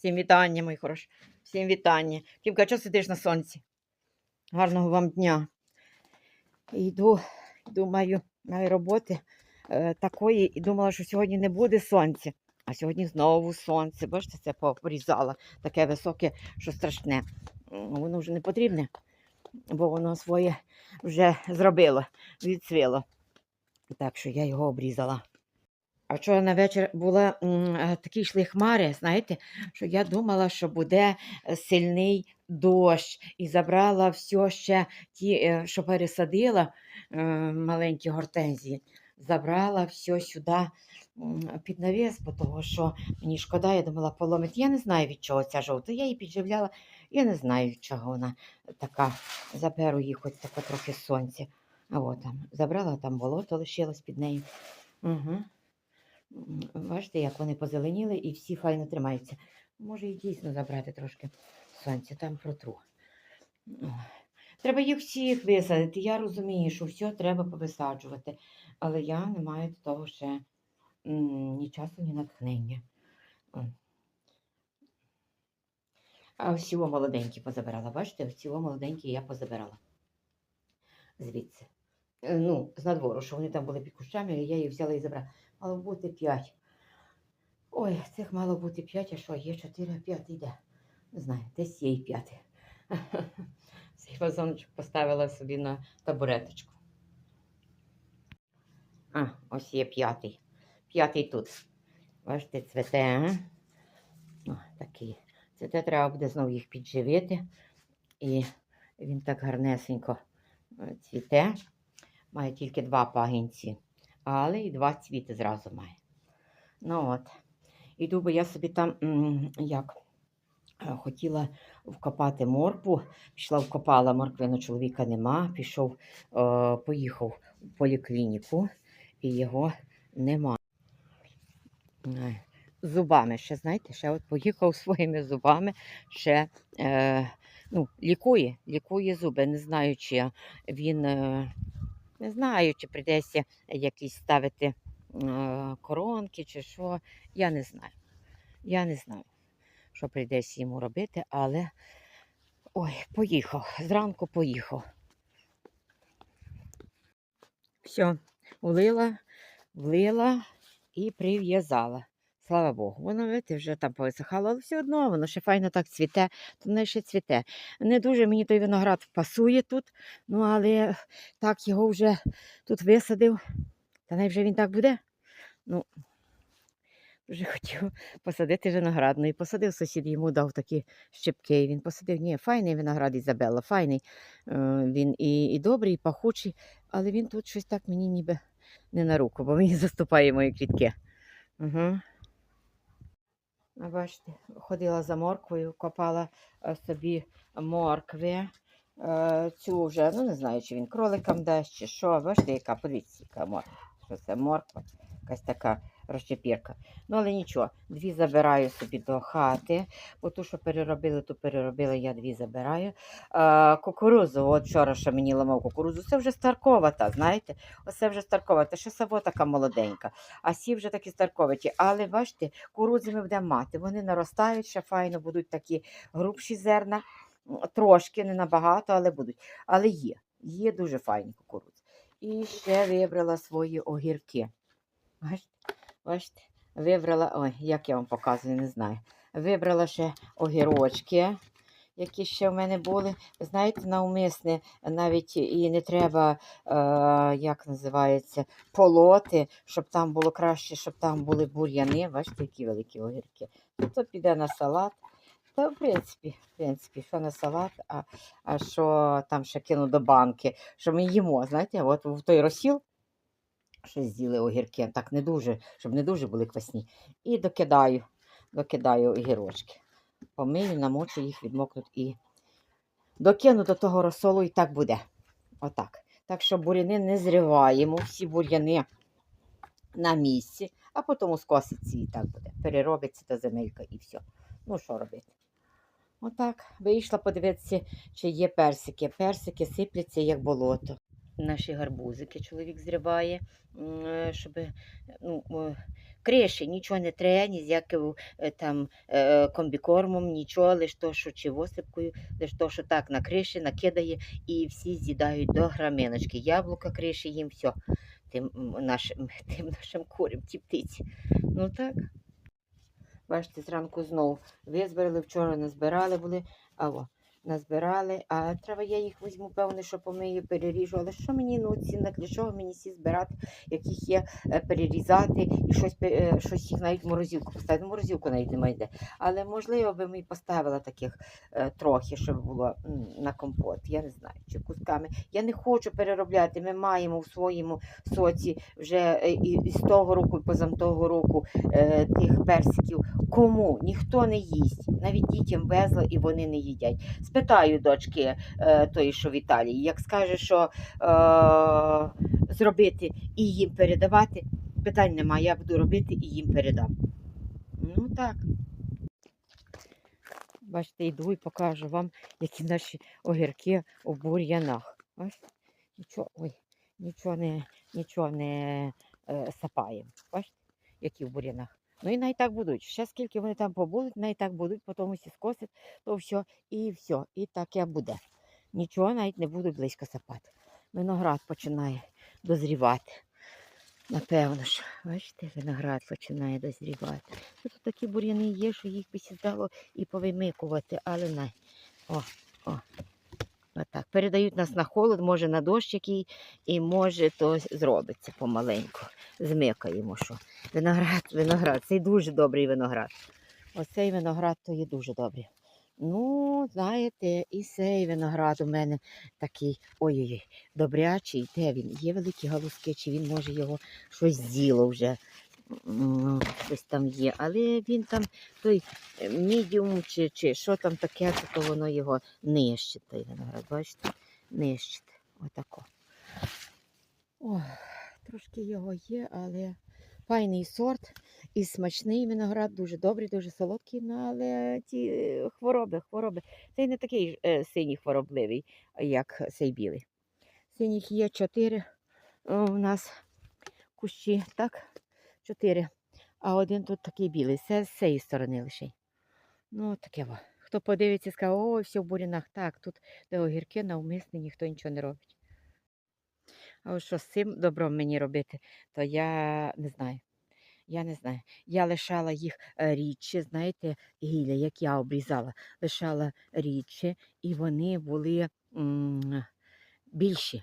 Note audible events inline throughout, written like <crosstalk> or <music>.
Всім вітання, мої хороші. Всім вітання. Кімка, чого сидиш на сонці? Гарного вам дня. Йду, думаю, на роботи е, такої і думала, що сьогодні не буде сонця. А сьогодні знову сонце. Бачите, це порізала таке високе, що страшне. Воно вже не потрібне, бо воно своє вже зробило, відцвіло. Так що я його обрізала. А вчора на вечір була е, такі йшли хмари, знаєте, що я думала, що буде е, сильний дощ, і забрала все ще ті, е, що пересадила маленькі гортензії, забрала все сюди під навіс, того що мені шкода, я думала, поломить. Я не знаю, від чого ця жовта. Я її підживляла, я не знаю, від чого вона така. Заберу їй хоч таке трохи сонця. А от там забрала, там болото лишилось під нею. Угу. Бачите, як вони позеленіли і всі файно тримаються. Може і дійсно забрати трошки сонця, там протру. Треба їх всіх висадити. Я розумію, що все треба повисаджувати, але я не маю до того ще ні часу, ні натхнення. А всього молоденькі позабирала. Бачите, всього молоденькі я позабирала. Звідси. Е, Ну, з надвору, що вони там були під кущами, я їх взяла і забрала. Мало бути 5. Ой, цих мало бути 5, а що, є 4, а 5 йде. Не знаю, десь є і 5. <laughs> Цей вазончик поставила собі на табуреточку. А, ось є п'ятий. П'ятий тут. Бачите, цвете. а? О, такий. Цвете треба буде знову їх підживити. І він так гарнесенько е, цвіте. Має тільки два пагінці але і два цвіти зразу має. Ну от. Іду, бо я собі там як е, хотіла вкопати моркву, пішла вкопала морквину, чоловіка нема, пішов, е, поїхав у поліклініку, і його нема. Е, Зубами ще, знаєте, ще от поїхав <laughs> своїми зубами, ще ну, лікує, лікує зуби. Не знаю, чи він. Не знаю, чи прийдеться якісь ставити коронки чи що. Я не знаю. Я не знаю, що прийдеться йому робити, але ой, поїхав. Зранку поїхав. Все, влила, влила і прив'язала. Слава Богу, воно видите, вже там повисихало, але все одно воно ще файно так цвіте, то воно ще цвіте. Не дуже мені той виноград пасує тут, ну але так його вже тут висадив. Та най вже він так буде. Ну, вже хотів посадити виноград. Ну і посадив сусід, йому дав такі щепки. І він посадив. Ні, файний виноград Ізабелла, файний. Е, Він і, і добрий, і пахучий, але він тут щось так мені ніби не на руку, бо мені <laughs> заступає мої квітки. Угу. Бачите, ходила за морквою, копала е, собі моркви. Е, Цю вже, ну не знаю, чи він кроликам дасть, чи що. Бачите, яка, подивіться, яка морква. Що це морква, якась така розчепірка. Ну, але нічого, дві забираю собі до хати, бо ту, що переробили, ту переробили, я дві забираю. Е, кукурузу, от вчора ще мені ламав кукурузу, це вже старковата, знаєте, оце вже старковата, ще саво така молоденька, а сі вже такі старковаті. Але бачите, кукурудзи ми будемо мати, вони наростають, ще файно будуть такі грубші зерна, трошки, не набагато, але будуть. Але є, є дуже файні кукурудзи. І ще вибрала свої огірки. Бачите, бачите, вибрала, ой, як я вам показую, не знаю. Вибрала ще огірочки, які ще в мене були. Знаєте, навмисне навіть і не треба, е, як називається, полоти, щоб там було краще, щоб там були бур'яни. Бачите, які великі огірки. Ну, то піде на салат. Та, в принципі, в принципі, що на салат, а, а що там ще кину до банки, що ми їмо, знаєте, от в той розсіл щось з'їли огірки, так не дуже, щоб не дуже були квасні. І докидаю, докидаю огірочки. Помию, намочу їх, відмокнуть і докину до того розсолу і так буде. Отак. Так що буряни не зриваємо, всі бур'яни на місці, а потім скоситься і так буде. Переробиться та земелька і все. Ну, що робити? Отак. Вийшла подивитися, чи є персики. Персики сипляться, як болото. Наші гарбузики чоловік зриває, е, щоб ну, е, криші, нічого не треба, ні з яким е, там комбікормом, нічого, лише то, що чи осипкою, лише то, що так на криші накидає, і всі з'їдають до граминочки. Яблука криші їм все. Тим нашим, <laughs> тим нашим курям, ті птиці. Ну так. Бачите, зранку знову визбирали, вчора назбирали були, або назбирали, а треба я їх візьму, певне, що помию, переріжу. Але що мені ну, ці для чого мені всі збирати, яких є е, перерізати і щось, е, щось їх навіть в морозилку поставити. Морозилку навіть немає де. Але можливо би ми поставила таких е, трохи, щоб було на компот. Я не знаю, чи кусками. Я не хочу переробляти. Ми маємо в своєму соці вже і, з того року, і позам того року тих персиків. Кому? Ніхто не їсть. Навіть дітям везла і вони не їдять. Спитаю дочки е, тої, що в Італії, як скаже, що е, зробити і їм передавати, питань немає, я буду робити і їм передам. Ну так. Бачите, йду і покажу вам, які наші огірки у бур'янах. Бачите? Нічого, ой, нічого не, нічого не е, сапаємо. Бачите, які в бур'янах. Ну і най так будуть. Ще скільки вони там побудуть, най так будуть, потім усі скосять, то все, і все, і таке буде. Нічого навіть не буду близько сапати. Виноград починає дозрівати. Напевно ж, бачите, виноград починає дозрівати. Тут такі бур'яни є, що їх би сідало і повимикувати, але не. О, о. Передають нас на холод, може на дощ який, і може то зробиться помаленьку. Змикаємо що. Виноград, <laughs> виноград, цей дуже добрий виноград. Оцей виноград то є дуже добрий. Ну, знаєте, і цей виноград у мене такий ой-ой-ой, добрячий. Де він? Є великі галузки, чи він може його щось з'їло вже. Щось там є. Але він там той мідіум чи, чи що там таке, то воно його нищить, той виноград. Бачите? Нищить. Отако. Ох, трошки його є, але файний сорт і смачний виноград, дуже добрий, дуже солодкий, ну, але ті е, хвороби, хвороби. Цей не такий е, синій хворобливий, як цей білий. Синіх є чотири у нас кущі, так? Чотири. А один тут такий білий. Це з цієї сторони лише. Ну, таке во. Хто подивиться, скаже, о, все в бурінах. Так, тут де огірки навмисне, ніхто нічого не робить. А що з цим добром мені робити, то я не знаю. Я не знаю. Я лишала їх е, рідше, знаєте, гілля, як я обрізала, лишала рідше, і вони були більші,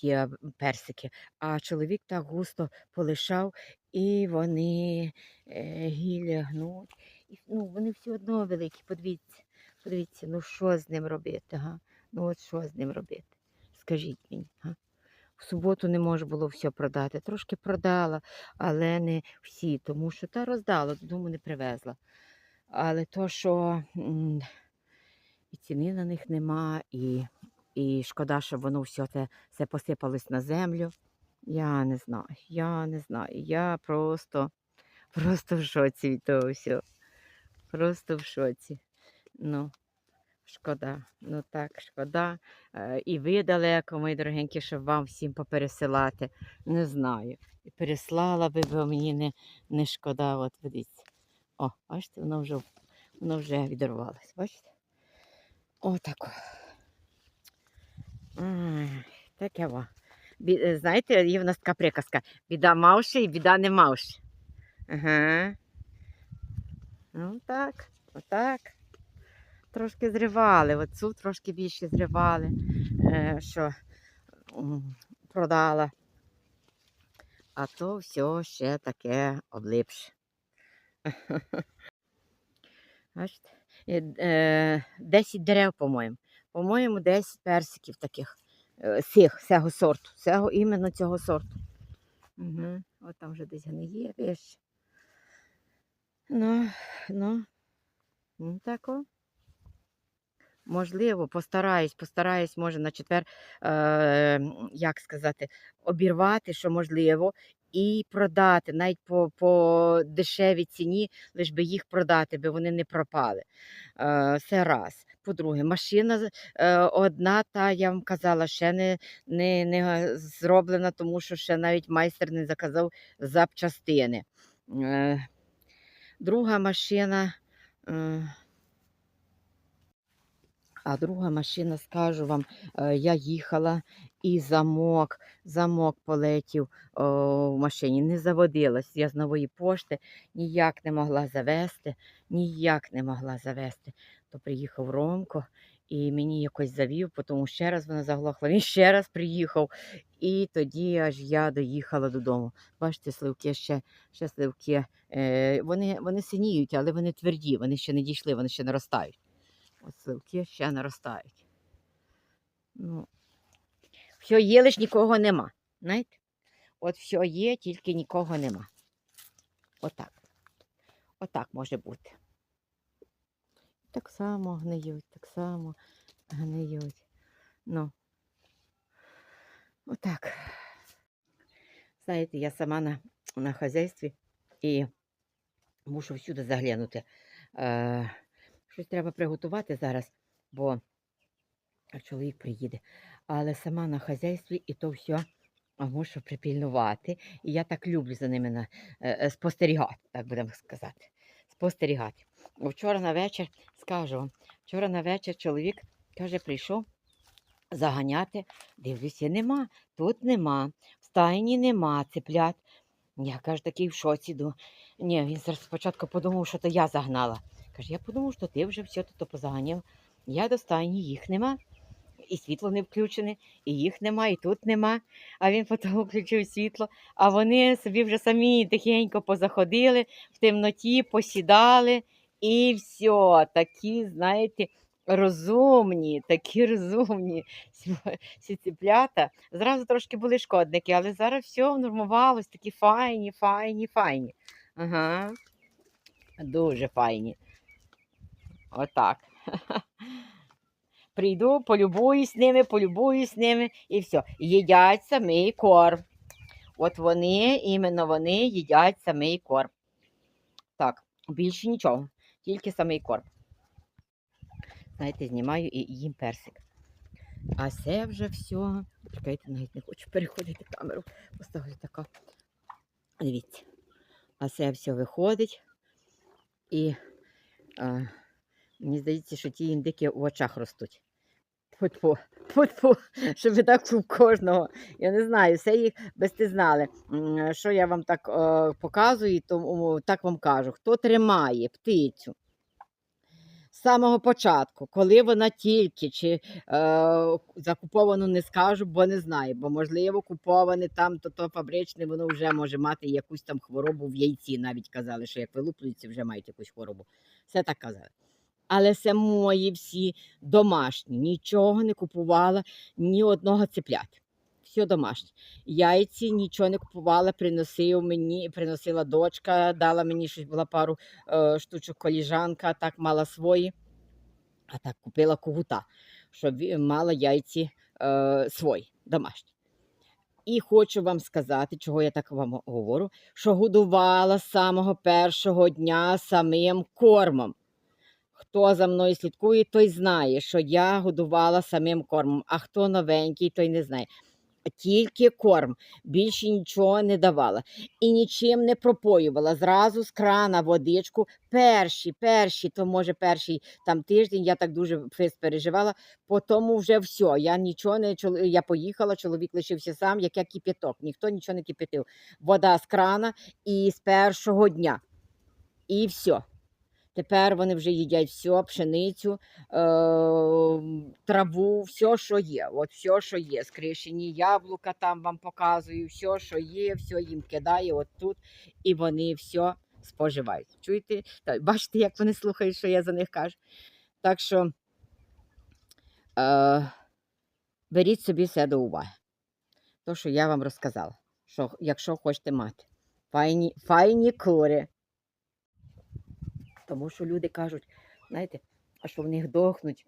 ті персики. А чоловік так густо полишав, і вони е, гілля гнуть. І, ну, вони все одно великі. Подивіться, подивіться, ну що з ним робити? Га? Ну от що з ним робити? Скажіть мені. Га? В суботу не можна було все продати. Трошки продала, але не всі, тому що та роздала, додому не привезла. Але то, що і ціни на них нема, і, і шкода, що воно все те все посипалось на землю. Я не знаю, я не знаю. Я просто, <laughs> просто в шоці від того всього. Просто в шоці. Ну, шкода. Ну так, шкода. Е, І ви далеко, мої дорогенькі, щоб вам всім попересилати. Не знаю. І переслала би, бо мені не, не шкода. От дивіться. О, бачите, воно вже, воно вже відірвалось. Бачите? Отако. Таке во. Е, знаєте, є в нас така приказка. Біда мавши і біда не мавши. Ага. Ну так, отак. Трошки зривали, оцю трошки більше зривали, е, що продала. А то все ще таке облипше. <laughs> Бачите? Е, 10 дерев, по-моєму. По-моєму, 10 персиків таких. е, Цих, цього сорту. Цього, іменно цього сорту. Угу. От там вже десь гниє вещь. Ну, ну, ну тако. Можливо, постараюсь, постараюсь, може, на четвер, е, як сказати, обірвати, що можливо, і продати, навіть по, по дешевій ціні, лиш би їх продати, би вони не пропали. Е, Це раз. По-друге, машина е, одна, та я вам казала, ще не, не, не зроблена, тому що ще навіть майстер не заказав запчастини. Е, Друга машина. Е, А друга машина, скажу вам, е, я їхала і замок, замок полетів о, в машині, не заводилась. Я з нової пошти ніяк не могла завести, ніяк не могла завести. То приїхав Ромко і мені якось завів, тому ще раз вона заглохла. Він ще раз приїхав. І тоді аж я доїхала додому. Бачите, сливки ще, ще сливки. Е, вони, вони синіють, але вони тверді, вони ще не дійшли, вони ще наростають. От сливки ще наростають. Ну, все є, лиш нікого нема. Знаєте? От все є, тільки нікого нема. Отак. Отак може бути. Так само гниють, так само гниють. Ну. Отак. Знаєте, я сама на, на хазяйстві і мушу всюди заглянути. Е, щось треба приготувати зараз, бо чоловік приїде. Але сама на хазяйстві і то все мушу припільнувати. І я так люблю за ними на, е, е, спостерігати, так будемо сказати. Спостерігати. Вчора на вечір, скажу вам, вчора на вечір чоловік каже, прийшов заганяти. Дивлюся, нема, тут нема, в стайні нема цеплят. Я кажу, такий в шоці. Ду. Ні, він зараз спочатку подумав, що то я загнала. Каже, я подумав, що ти вже все тут позаганяв. Я до їх нема. І світло не включене, і їх нема, і тут нема. А він потім включив світло, а вони собі вже самі тихенько позаходили, в темноті посідали, і все, такі, знаєте, розумні, такі розумні <laughs> ці ціплята. Зразу трошки були шкодники, але зараз все нормувалось, такі файні, файні, файні. Ага. Дуже файні. Отак. Прийду, полюбуюсь ними, полюбуюсь ними і все. Їдять самий корм. От вони, іменно вони їдять самий корм. Так, більше нічого, тільки самий корм. Знаєте, знімаю і їм персик. А це вже все. Чекайте, навіть не хочу переходити камеру. Поставлю така. Дивіться. А це все виходить. І а, мені здається, що ті індики в очах ростуть. Тьфу-тьфу, <laughs> тьфу-тьфу, щоб так у кожного. Я не знаю, все їх без знали. Що я вам так е, показую, то так вам кажу. Хто тримає птицю з самого початку, коли вона тільки чи е, закуповану не скажу, бо не знаю, бо можливо куповане там, то то фабричне, воно вже може мати якусь там хворобу в яйці. Навіть казали, що як вилуплюється, вже мають якусь хворобу. Все так казали. Але це мої всі домашні. Нічого не купувала, ні одного цеплят. Все домашнє. Яйці нічого не купувала, приносив мені, приносила дочка, дала мені щось була пару е, штучок коліжанка, так мала свої, а так купила когута, щоб мала яйці е, свої, домашні. І хочу вам сказати, чого я так вам говорю, що годувала самого першого дня самим кормом. Хто за мною слідкує, той знає, що я годувала самим кормом, а хто новенький, той не знає. Тільки корм, більше нічого не давала і нічим не пропоювала. Зразу з крана водичку. Перші, перші, то може перший там тиждень, я так дуже переживала, по тому вже все. Я нічого не я поїхала, чоловік лишився сам, як я кипяток. Ніхто нічого не кипятив. Вода з крана і з першого дня. І все. Тепер вони вже їдять все, пшеницю, е, траву, все, що є. От все, що є. Скришені яблука там вам показую, все, що є, все їм кидає от тут, і вони все споживають. Чуєте? Та, Бачите, як вони слухають, що я за них кажу. Так що е, беріть собі все до уваги. То, що я вам розказала, що якщо хочете мати файні, файні кури. Тому що люди кажуть, знаєте, що в них дохнуть,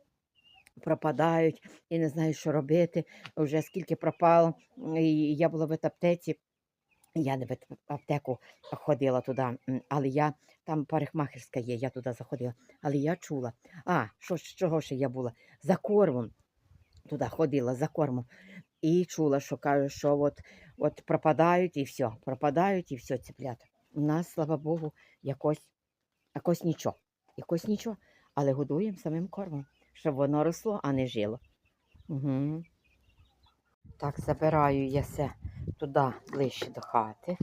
пропадають і не знають, що робити. Вже скільки пропало. І я була в аптеці, Я не в аптеку ходила туди, але я там парикмахерська є, я туди заходила. Але я чула. А, що, чого ще я була? За кормом. Туди ходила за кормом. І чула, що кажуть, що от, от пропадають і все, пропадають і все ціплята. У нас, слава Богу, якось, якось нічого. Якось нічого. Але годуємо самим кормом, щоб воно росло, а не жило. Угу. Так, забираю я все туди ближче до хати,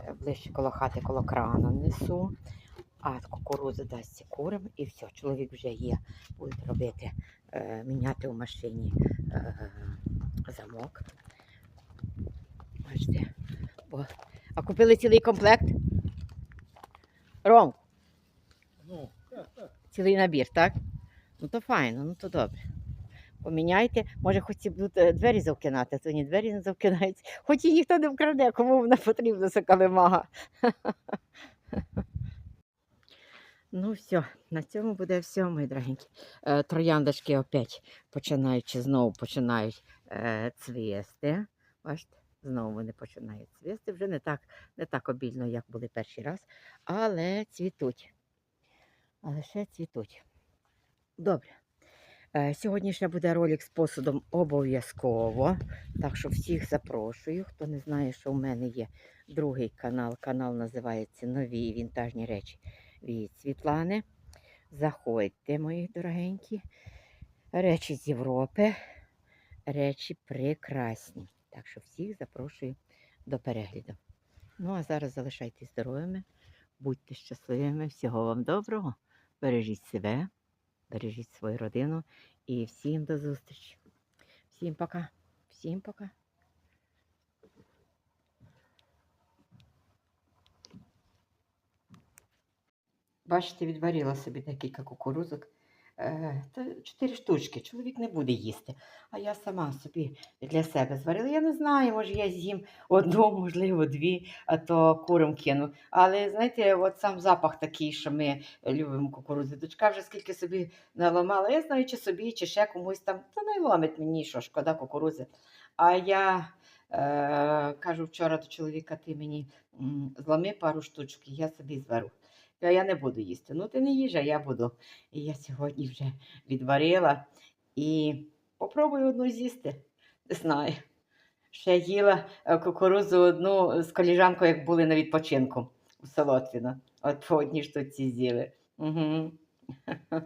е, ближче коло хати, коло крана несу. А кукурудза дасть курам і все, чоловік вже є, буде робити, е, міняти у машині е, замок. Бачите. Бо... А купили цілий комплект? Ром. Цілий набір, так? Ну то файно, ну то добре. Поміняйте, може, хоч ці будуть е, двері завкинати, то ні двері не завкинаються. Хоч і ніхто не вкраде, кому вона потрібна, ця калимага. <laughs> Ну, все, на цьому буде все, мої дорогенькі. Е, Трояндочки опять починають, чи знову починають е, цвісти. Бачите, знову вони починають цвісти. Вже не так, не так обільно, як були перший раз, але цвітуть. Але ще цвітуть. Добре. Е, Сьогодні ще буде ролик з посудом обов'язково. Так що всіх запрошую. Хто не знає, що в мене є другий канал. Канал називається Нові вінтажні речі від Світлани. Заходьте, мої дорогенькі. Речі з Європи. Речі прекрасні. Так що всіх запрошую до перегляду. Ну, а зараз залишайтесь здоровими, будьте щасливими, всього вам доброго. Бережіть себе, бережіть свою родину і всім до зустрічі. Всім пока. Всім пока. Бачите, відварила собі декілька кукурузок. Е, чотири штучки. Чоловік не буде їсти. А я сама собі для себе зварила. Я не знаю, може я з'їм одну, <laughs> можливо, дві, а то курам кину. Але знаєте, от сам запах такий, що ми любимо кукурудзи. Дочка вже скільки собі наламала. Я знаю, чи собі, чи ще комусь там. Та не ломить мені, що шкода кукурудзи. А я е, кажу вчора до чоловіка, ти мені м, зломи пару штучок, і я собі звару. Та я не буду їсти. Ну, ти не їж, а я буду. І я сьогодні вже відварила і попробую одну з'їсти. Не знаю. Ще їла кукурузу одну з коліжанкою, як були на відпочинку у Солотвіно. От по одній штуці з'їли. Угу. <laughs>